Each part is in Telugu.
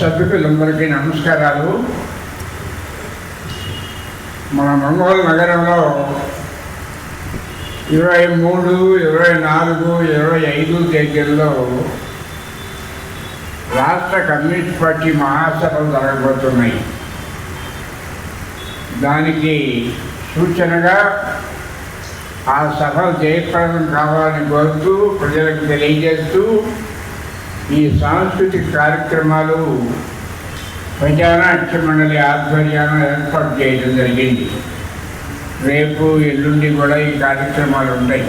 సభ్యులందరికీ నమస్కారాలు. మన మంగళ నగరంలో ఇరవై మూడు ఇరవై నాలుగు ఇరవై ఐదు తేదీల్లో రాష్ట్ర కమ్యూనిస్ట్ పార్టీ మహాసభలు జరగబోతున్నాయి. దానికి సూచనగా ఆ సభలు జయప్రదం కావాలని కోరుతూ ప్రజలకు తెలియజేస్తూ ఈ సాంస్కృతిక కార్యక్రమాలు ప్రజానాట్య మండలి ఆధ్వర్యాన ఏర్పాటు చేయడం జరిగింది. రేపు ఎల్లుండి కూడా ఈ కార్యక్రమాలు ఉంటాయి.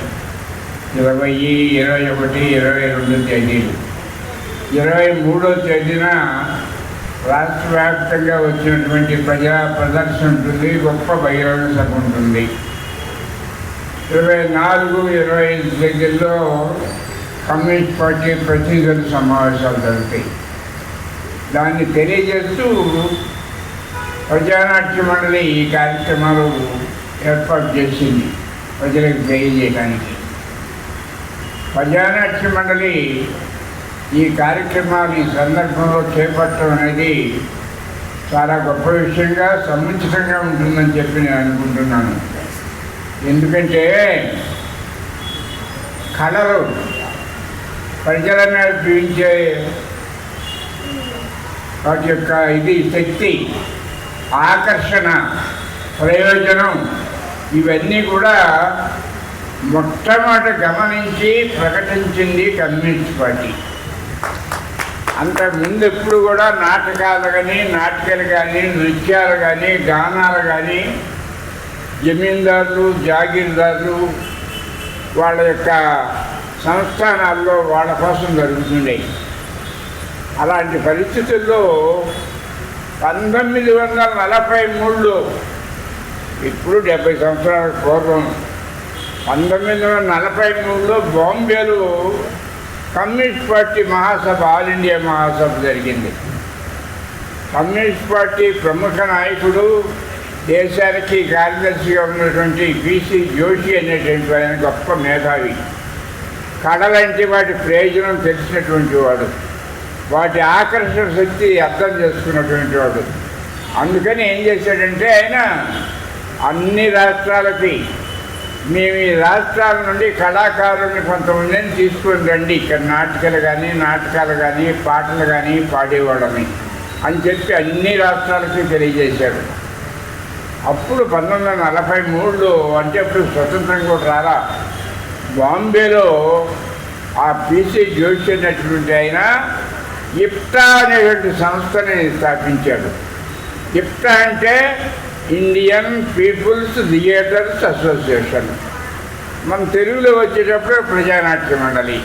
ఇరవై ఇరవై ఒకటి ఇరవై రెండు తేదీలు. ఇరవై మూడో తేదీన రాష్ట్ర వ్యాప్తంగా వచ్చినటువంటి ప్రజా ప్రదర్శన ఉంటుంది గొప్ప బహిరంగ సభ ఉంటుంది. ఇరవై నాలుగు ఇరవై ఐదు తేదీల్లో కమ్యూనిస్ట్ పార్టీ ప్రతినిధుల సమావేశాలు జరుగుతాయి దాన్ని తెలియజేస్తూ ప్రజానాట్య మండలి ఈ కార్యక్రమాలు ఏర్పాటు చేసింది ప్రజలకు తెలియజేయడానికి. ప్రజానాట్య మండలి ఈ కార్యక్రమాలు ఈ సందర్భంలో చేపట్టడం అనేది చాలా గొప్ప విషయంగా సముచితంగా ఉంటుందని చెప్పి నేను అనుకుంటున్నాను. ఎందుకంటే కళలు ప్రజల నడిపించే చూపించే వాటి యొక్క ఇది శక్తి ఆకర్షణ ప్రయోజనం ఇవన్నీ కూడా మొట్టమొదట గమనించి ప్రకటించింది కమ్యూనిస్ట్ పార్టీ. అంతకుముందు ఎప్పుడు కూడా నాటకాలు కానీ నాటకాలు కానీ నృత్యాలు కానీ గానాలు కానీ జమీందారులు జాగీర్దారులు వాళ్ళ యొక్క సంస్థానాల్లో వాళ్ళ కోసం జరుగుతుండే. అలాంటి పరిస్థితుల్లో పంతొమ్మిది వందల నలభై మూడులో ఇప్పుడు డెబ్బై సంవత్సరాల పూర్వం పంతొమ్మిది వందల నలభై మూడులో బాంబేలో కమ్యూనిస్ట్ పార్టీ మహాసభ ఆల్ ఇండియా మహాసభ జరిగింది. కమ్యూనిస్ట్ పార్టీ ప్రముఖ నాయకుడు దేశానికి కార్యదర్శిగా ఉన్నటువంటి పిసి జోషి అనేటువంటి ఆయన గొప్ప మేధావి. కళలంటే వాటి ప్రయోజనం తెలిసినటువంటి వాడు. వాటి ఆకర్షణ శక్తి అర్థం చేసుకున్నటువంటి వాడు. అందుకని ఏం చేశాడంటే ఆయన అన్ని రాష్ట్రాలకి మేము ఈ రాష్ట్రాల నుండి కళాకారుల్ని కొంతమందిని తీసుకుని రండి. ఇక్కడ నాటకాలు కానీ నాటకాలు కానీ పాటలు కానీ పాడేవాళ్ళని అని చెప్పి అన్ని రాష్ట్రాలకి తెలియజేశాడు. అప్పుడు పంతొమ్మిది వందల నలభై మూడులో అంటే అప్పుడు స్వతంత్రం కూడా రాలా. బాంబేలో ఆ పీసీ జోషి అనేటువంటి ఆయన ఇప్టా అనేటువంటి సంస్థని స్థాపించాడు. ఇప్టా అంటే ఇండియన్ పీపుల్స్ థియేటర్స్ అసోసియేషన్. మన తెలుగులో వచ్చేటప్పుడు ప్రజానాట్య మండలి.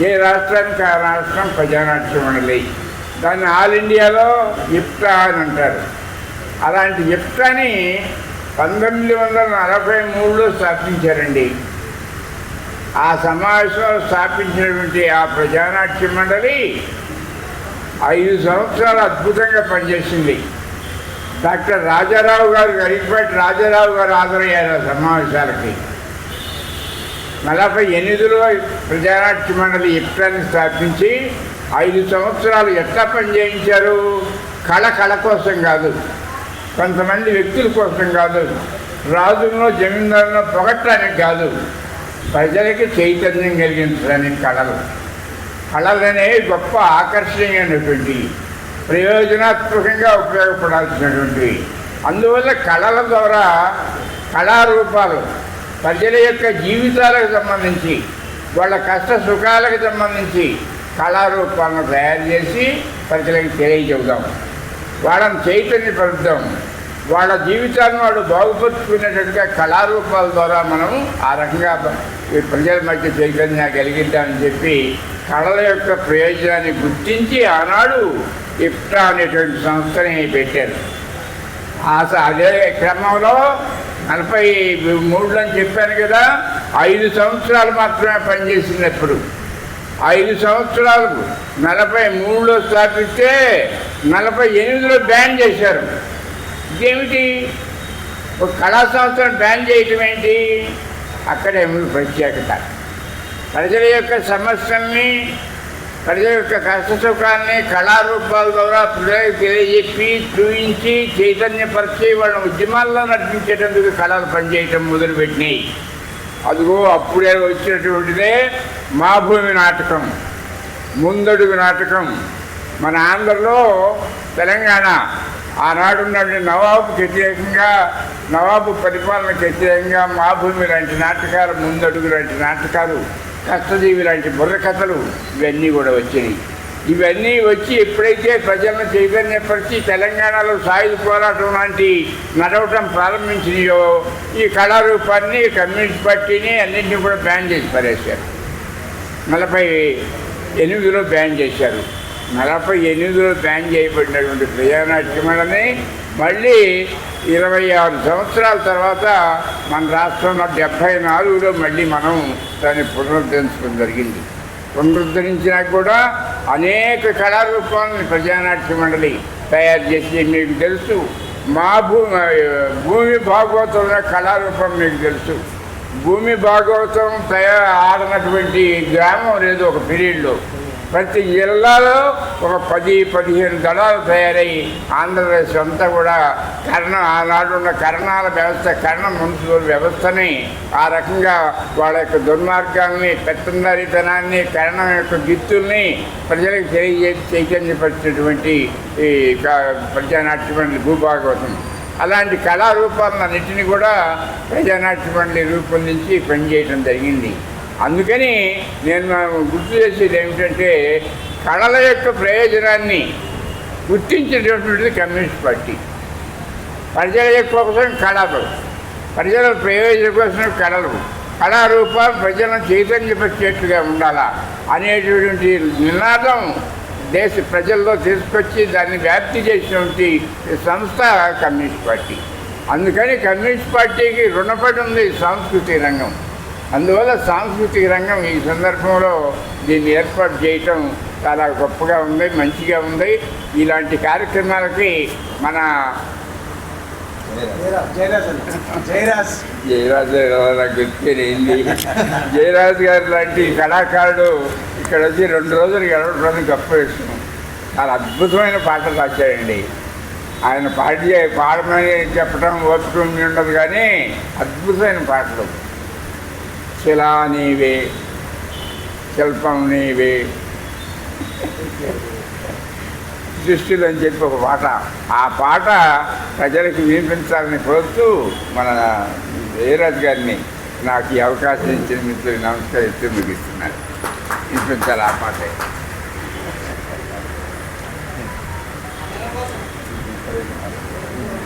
ఏ రాష్ట్రానికి ఆ రాష్ట్రం ప్రజానాట్య మండలి. దాన్ని ఆల్ ఇండియాలో ఇప్టా అని అంటారు. అలాంటి ఇప్టాని పంతొమ్మిది వందల నలభై మూడులో స్థాపించారండి. ఆ సమావేశంలో స్థాపించినటువంటి ఆ ప్రజానాట్య మండలి ఐదు సంవత్సరాలు అద్భుతంగా పనిచేసింది. డాక్టర్ రాజారావు గారు గరికపేట రాజారావు గారు హాజరయ్యారు ఆ సమావేశాలకి. నలభై ఎనిమిదిలో ప్రజానాట్య మండలి ఇప్టాన్ని స్థాపించి ఐదు సంవత్సరాలు ఎట్లా పనిచేయించారు? కళ కళ కోసం కాదు కొంతమంది వ్యక్తుల కోసం కాదు రాజుల్లో జమీందారులను పొగట్టడానికి కాదు ప్రజలకి చైతన్యం కలిగించడానికి కళలు. కళలు అనేవి గొప్ప ఆకర్షణీయమైనటువంటి ప్రయోజనాత్మకంగా ఉపయోగపడాల్సినటువంటివి అందువల్ల కళల ద్వారా కళారూపాలు ప్రజల యొక్క జీవితాలకు సంబంధించి వాళ్ళ కష్ట సుఖాలకు సంబంధించి కళారూపాలను తయారు చేసి ప్రజలకు తెలియజెబుదాం. వాళ్ళని చైతన్యపరుద్దాం. వాళ్ళ జీవితాన్ని వాళ్ళు బాగుపరుచుకునేటట్టుగా కళారూపాల ద్వారా మనం ఆ రకంగా ఈ ప్రజల మధ్య చైతన్య కలిగిద్దామని చెప్పి కళల యొక్క ప్రయోజనాన్ని గుర్తించి ఆనాడు ఇప్టా అనేటువంటి సంస్థని పెట్టారు. ఆ అదే క్రమంలో నలభై మూడులో అని చెప్పాను కదా ఐదు సంవత్సరాలు మాత్రమే పనిచేసినప్పుడు ఐదు సంవత్సరాలు నలభై మూడులో స్థాపిస్తే నలభై ఎనిమిదిలో బ్యాన్ చేశారు. ఇదేమిటి? ఒక కళా సంస్థను బ్యాన్ చేయటం ఏంటి? అక్కడే ఉంది ప్రత్యేకత. ప్రజల యొక్క సమస్యల్ని ప్రజల యొక్క కష్ట సుఖాన్ని కళారూపాల ద్వారా ప్రజలకు తెలియజెప్పి చూపించి చైతన్యపరిచి వాళ్ళ ఉద్యమాల్లో నడిపించేటందుకు కళలు పనిచేయటం మొదలుపెట్టినాయి. అదిగో అప్పుడే వచ్చినటువంటిదే మా భూమి నాటకం ముందడుగు నాటకం. మన ఆంధ్రలో తెలంగాణ ఆనాడున్నటువంటి నవాబు వ్యతిరేకంగా నవాబు పరిపాలనకు వ్యతిరేకంగా మా భూమి లాంటి నాటకాలు ముందడుగు లాంటి నాటకాలు కష్టజీవి లాంటి బుర్రకథలు ఇవన్నీ కూడా వచ్చినాయి. ఇవన్నీ వచ్చి ఎప్పుడైతే ప్రజలను చైతన్యపరిచి తెలంగాణలో సాయుధ పోరాటం లాంటి నడవటం ప్రారంభించినాయో ఈ కళారూపాన్ని కమ్యూనిస్ట్ పార్టీని అన్నింటినీ కూడా బ్యాన్ చేసి పడేశారు నలభై ఎనిమిదిలో బ్యాన్ చేశారు. నలభై ఎనిమిదిలో బ్యాన్ చేయబడినటువంటి ప్రజానాట్యమని మళ్ళీ ఇరవై ఆరు సంవత్సరాల తర్వాత మన రాష్ట్రంలో డెబ్భై నాలుగులో మళ్ళీ మనం దాన్ని పునరుద్ధరించడం జరిగింది. పునరుద్ధరించినా కూడా అనేక కళారూపాలను ప్రజానాట్య మండలి తయారు చేసి మీకు తెలుసు. మా భూమి భూమి భాగవతంలో కళారూపం మీకు తెలుసు. భూమి భాగవతం తయారు ఆడినటువంటి గ్రామం లేదు ఒక పీరియడ్లో. ప్రతి జిల్లాలో ఒక పది పదిహేను దళాలు తయారయ్యి ఆంధ్రప్రదేశ్ అంతా కూడా కర్ణ ఆనాడు ఉన్న కర్ణాల వ్యవస్థ కర్ణ మున్సిపల్ వ్యవస్థని ఆ రకంగా వాళ్ళ యొక్క దుర్మార్గాల్ని పెత్తందారితనాన్ని కరణం యొక్క గిత్తుల్ని ప్రజలకు తెలియజేసి చైతన్యపరిచినటువంటి ఈ క- ప్రజానాట్య మండలి భూభాగవతం. అలాంటి కళారూపాలన్నింటినీ కూడా ప్రజానాట్య మండలి రూపొందించి పనిచేయడం జరిగింది. అందుకని నేను గుర్తు చేసేది ఏమిటంటే కళల యొక్క ప్రయోజనాన్ని గుర్తించినటువంటిది కమ్యూనిస్ట్ పార్టీ. ప్రజల యొక్క కోసం కళలు. ప్రజల ప్రయోజనం కోసం కళలు. కళారూపాలు ప్రజలను చైతన్యపరిచేట్టుగా ఉండాలా అనేటటువంటి నినాదం దేశ ప్రజల్లో తీసుకొచ్చి దాన్ని వ్యాప్తి చేసినటువంటి సంస్థ కమ్యూనిస్ట్ పార్టీ. అందుకని కమ్యూనిస్ట్ పార్టీకి రుణపడి ఉంది సాంస్కృతిక రంగం. అందువల్ల సాంస్కృతిక రంగం ఈ సందర్భంలో దీన్ని ఏర్పాటు చేయటం చాలా గొప్పగా ఉంది మంచిగా ఉంది. ఇలాంటి కార్యక్రమాలకి మన జయరాజ్. అండి. జయరాజ్ జయరాజు గారు నాకు జయరాజు గారు లాంటి కళాకారుడు ఇక్కడ వచ్చి రెండు రోజులు గడపడానికి గొప్ప విషయం. చాలా అద్భుతమైన పాటలు రాశాడండి. ఆయన పాడి పాడమని చెప్పడం ఓపిక ఉండి ఉండదు కానీ అద్భుతమైన పాటలు. శిలా నీవే శిల్పం నీవే. సృష్టిలో అని చెప్పి ఒక పాట. ఆ పాట ప్రజలకు వినిపించాలని కోరుతూ మన జయరాజ్ గారిని నాకు ఈ అవకాశం ఇచ్చిన మిత్రులు నమస్కరిస్తూ ముగిస్తున్నారు వినిపించాలి ఆ పాట.